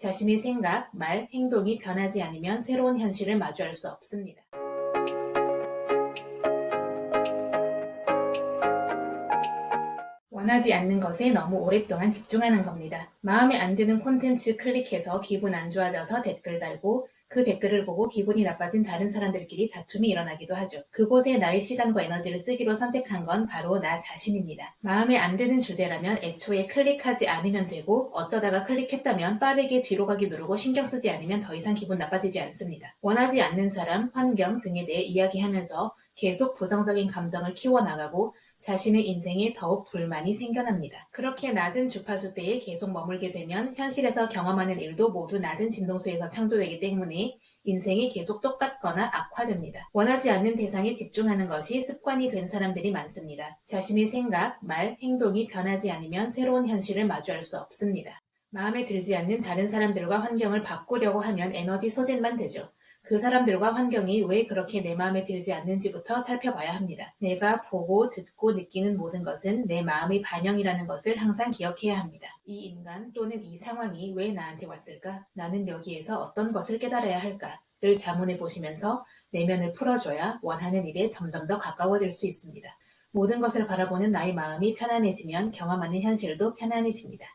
자신의 생각, 말, 행동이 변하지 않으면 새로운 현실을 마주할 수 없습니다. 원하지 않는 것에 너무 오랫동안 집중하는 겁니다. 마음에 안 드는 콘텐츠 클릭해서 기분 안 좋아져서 댓글 달고 그 댓글을 보고 기분이 나빠진 다른 사람들끼리 다툼이 일어나기도 하죠. 그곳에 나의 시간과 에너지를 쓰기로 선택한 건 바로 나 자신입니다. 마음에 안 드는 주제라면 애초에 클릭하지 않으면 되고 어쩌다가 클릭했다면 빠르게 뒤로 가기 누르고 신경 쓰지 않으면 더 이상 기분 나빠지지 않습니다. 원하지 않는 사람, 환경 등에 대해 이야기하면서 계속 부정적인 감정을 키워나가고 자신의 인생에 더욱 불만이 생겨납니다. 그렇게 낮은 주파수 대에 계속 머물게 되면 현실에서 경험하는 일도 모두 낮은 진동수에서 창조되기 때문에 인생이 계속 똑같거나 악화됩니다. 원하지 않는 대상에 집중하는 것이 습관이 된 사람들이 많습니다. 자신의 생각, 말, 행동이 변하지 않으면 새로운 현실을 마주할 수 없습니다. 마음에 들지 않는 다른 사람들과 환경을 바꾸려고 하면 에너지 소진만 되죠. 그 사람들과 환경이 왜 그렇게 내 마음에 들지 않는지부터 살펴봐야 합니다. 내가 보고 듣고 느끼는 모든 것은 내 마음의 반영이라는 것을 항상 기억해야 합니다. 이 인간 또는 이 상황이 왜 나한테 왔을까? 나는 여기에서 어떤 것을 깨달아야 할까? 를 자문해 보시면서 내면을 풀어줘야 원하는 일에 점점 더 가까워질 수 있습니다. 모든 것을 바라보는 나의 마음이 편안해지면 경험하는 현실도 편안해집니다.